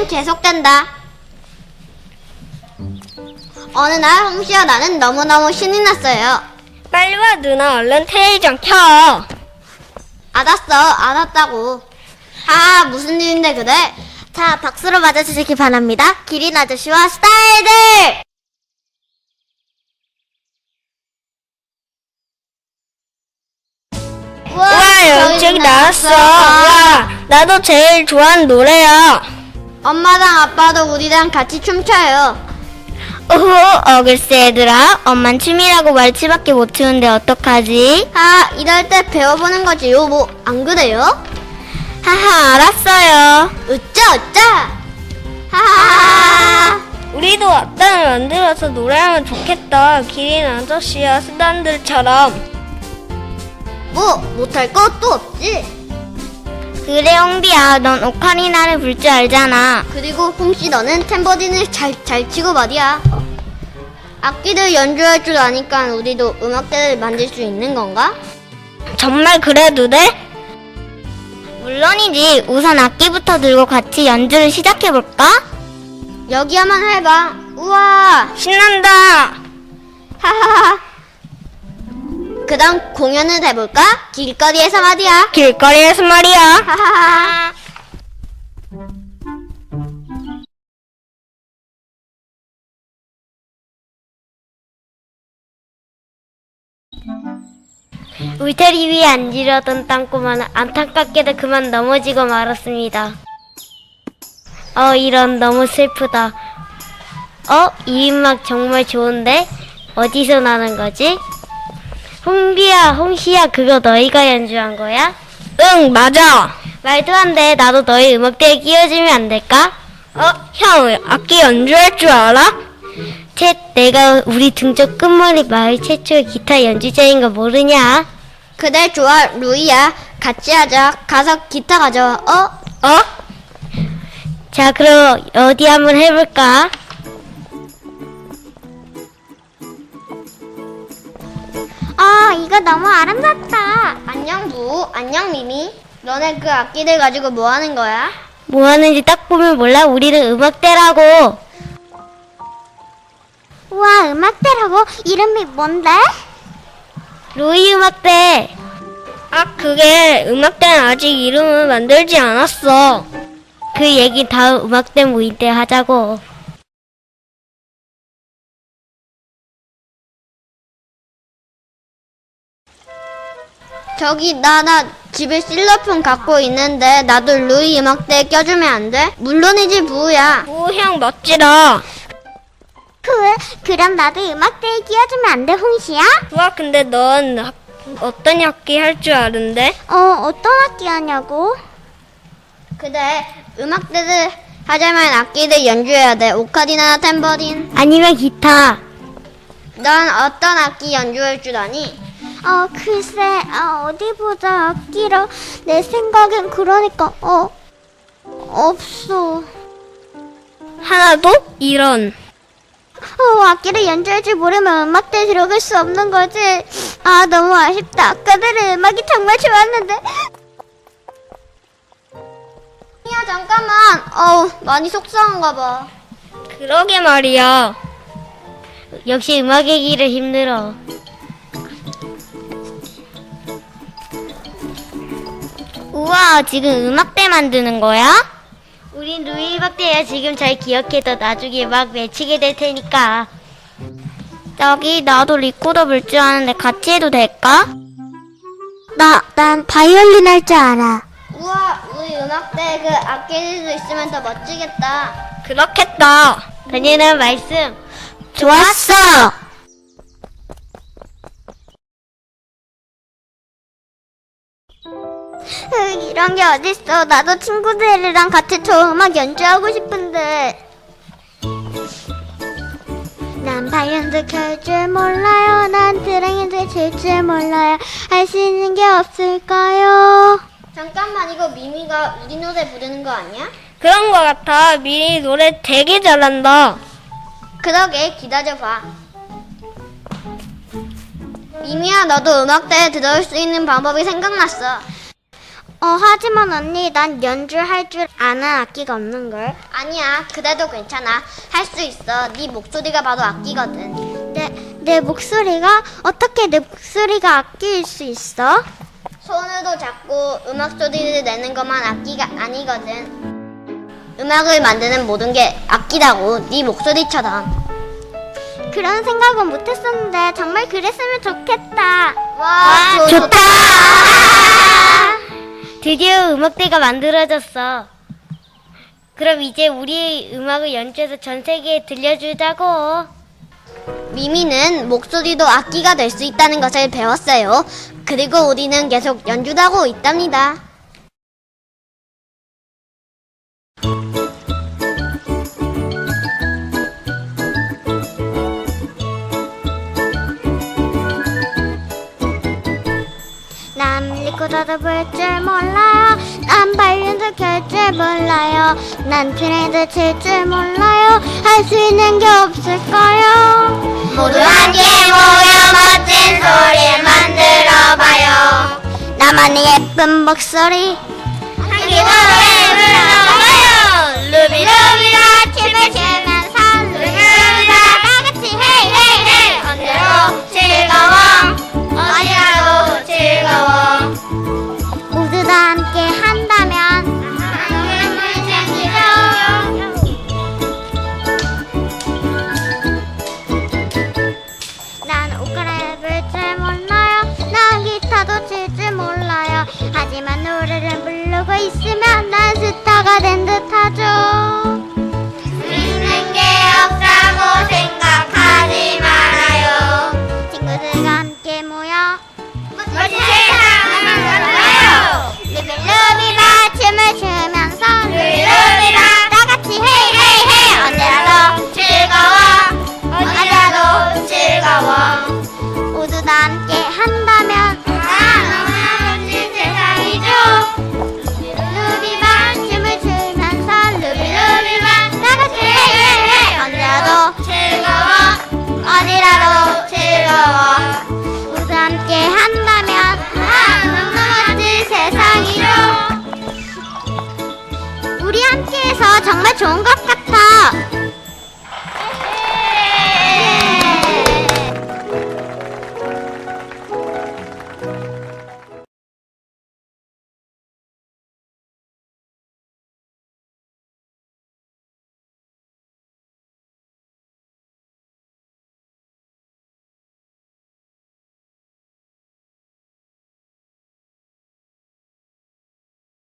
무대는 계속된다. 어느 날 홍시와 나는 너무너무 신이 났어요. 빨리 와 누나 얼른 텔레비전 켜. 알았어, 알았다고. 아, 무슨 일인데 그래? 자, 박수로 맞아주시기 바랍니다. 기린 아저씨와 스타일들! 우와, 와 여기 나왔어. 와 나도 제일 좋아하는 노래야. 엄마랑 아빠도 우리랑 같이 춤춰요. 오호 어 글쎄 얘들아 엄만 춤이라고 말치밖에 못 추는데 어떡하지? 아, 이럴 때 배워보는 거지요. 뭐, 안 그래요? 하하 알았어요. 으짜, 으짜! 하하하! 우리도 악단을 만들어서 노래하면 좋겠다. 기린 아저씨와 수단들처럼. 뭐, 못할 것도 없지. 그래 홍비야 넌 오카리나를 불 줄 알잖아. 그리고 홍씨 너는 탬버린을 잘, 잘 치고 말이야. 악기를 연주할 줄 아니까 우리도 음악대를 만들 수 있는 건가? 정말 그래도 돼? 물론이지. 우선 악기부터 들고 같이 연주를 시작해볼까? 여기 한번 해봐. 우와! 신난다. 하하하! 그 다음 공연을 해볼까? 길거리에서 말이야. 길거리에서 말이야. 하하하! 울타리 위에 앉으려던 땅꼬마는 안타깝게도 그만 넘어지고 말았습니다. 어, 이런 너무 슬프다. 어, 이 음악 정말 좋은데? 어디서 나는 거지? 홍비야, 홍시야, 그거 너희가 연주한 거야? 응, 맞아. 말도 안 돼. 나도 너희 음악대에 끼워주면 안 될까? 어, 형, 악기 연주할 줄 알아? 챗, 내가 우리 등쪽 끝머리 마을 최초의 기타 연주자인 거 모르냐? 그래, 좋아. 루이야. 같이 하자. 가서 기타 가져와. 어? 어? 자, 그럼 어디 한번 해볼까? 이거 너무 아름답다. 안녕, 부. 안녕, 미미. 너네 그 악기들 가지고 뭐 하는 거야? 뭐 하는지 딱 보면 몰라. 우리는 음악대라고. 우와, 음악대라고? 이름이 뭔데? 로이 음악대. 아, 그게 음악대는 아직 이름을 만들지 않았어. 그 얘기 다음 음악대 모임 때 하자고. 저기, 나, 나 집에 실로폰 갖고 있는데, 나도 루이 음악대에 껴주면 안 돼? 물론이지, 부야. 오, 형 멋지다. 그, 그럼 나도 음악대에 끼워주면 안 돼, 홍시야? 좋아, 근데 넌 학- 어떤 악기 할 줄 아는데? 어, 어떤 악기 하냐고? 그래, 음악대를 하자면 악기를 연주해야 돼. 오카리나 탬버린. 아니면 기타. 넌 어떤 악기 연주할 줄 아니? 어, 글쎄, 어, 어디 보자. 악기라. 내 생각엔 그러니까, 어, 없어. 하나도? 이런. 어, 악기를 연주할 줄 모르면 음악대에 들어갈 수 없는 거지. 아, 너무 아쉽다. 아까들은 음악이 정말 좋았는데. 야, 잠깐만. 어우, 많이 속상한가 봐. 그러게 말이야. 역시 음악의 길은 힘들어. 우와, 지금 음악대 만드는 거야? 우린 루이 음악대야 지금 잘 기억해도 나중에 막 외치게 될 테니까. 저기 나도 리코더 불 줄 아는데 같이 해도 될까? 나, 난 바이올린 할 줄 알아. 우와, 우리 음악대 그 악기들도 있으면 더 멋지겠다. 그렇겠다. 다니는 말씀. 좋았어. 이런 게 어딨어. 나도 친구들이랑 같이 저 음악 연주하고 싶은데. 난 바이올린도 켤줄 몰라요. 난 드랑이도 칠줄 몰라요. 할 수 있는 게 없을까요? 잠깐만, 이거 미미가 우리 노래 부르는 거 아니야? 그런 거 같아. 미니 노래 되게 잘한다. 그러게 기다려봐. 미미야 너도 음악대에 들어올 수 있는 방법이 생각났어. 어, 하지만 언니, 난 연주할 줄 아는 악기가 없는 걸. 아니야, 그래도 괜찮아. 할 수 있어. 네 목소리가 바로 악기거든. 내, 내 목소리가 어떻게 내 목소리가 악기일 수 있어? 손으로 잡고 음악 소리를 내는 것만 악기가 아니거든. 음악을 만드는 모든 게 악기라고. 네 목소리처럼. 그런 생각은 못했었는데 정말 그랬으면 좋겠다. 와, 좋다. 드디어 음악대가 만들어졌어. 그럼 이제 우리의 음악을 연주해서 전 세계에 들려주자고. 미미는 목소리도 악기가 될 수 있다는 것을 배웠어요. 그리고 우리는 계속 연주도 하고 있답니다. 난 리코더도 불줄 몰라요. 난 발연도 켤줄 몰라요. 난 트레이드 칠 줄 몰라요. 할 수 있는 게 없을까요? 모두 함께 모여 멋진 소리를 만들어 봐요. 나만의 예쁜 목소리. 함께 노래 스타 우리 함께해서 정말 좋은 것 같아